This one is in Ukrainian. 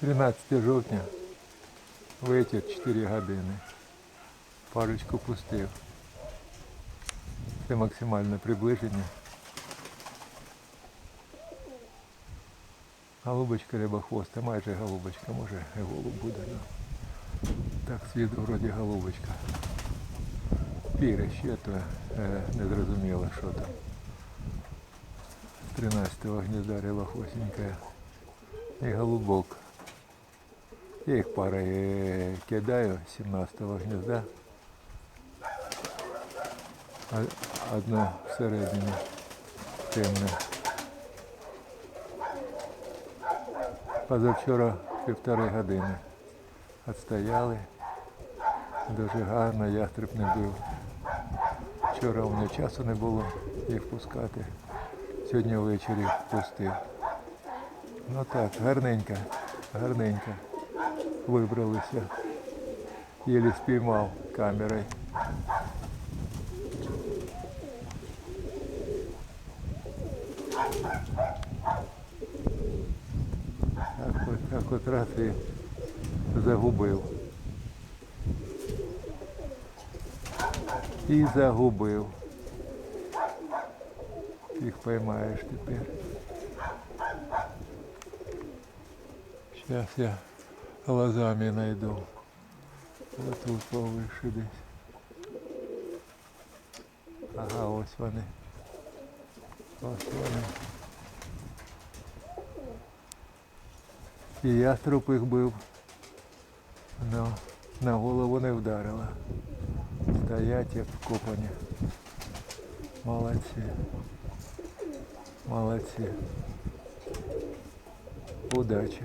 13 жовтня, вечір 4 години. Парочку пустив. Це максимальне приближення. Голубочка рибохвоста, майже голубочка, може і голуб буде. Ну. Так, виду вроді голубочка. Піре ще то е, не зрозуміло, що там. З 13-го гнізда рибохвостенька і голубок. Я їх парою кидаю 17-го гнізда. Одна всередині темна. Позавчора півтори години відстояли. Дуже гарно, ястреб не бив. Вчора у мене часу не було їх пускати. Сьогодні ввечері пустив. Ну так, гарненько, гарненько. Вибралися. Єлі спіймав камерою. Так от, так от раз і загубив. І загубив. Їх поймаєш тепер. Сейчас я глазами найду. Вот тут повыше десь. Ага, ось вони. Ось вони. І яструб їх бив. Но на голову не вдарила. Стоять як вкопані. Молодці. Молодці. Удачі.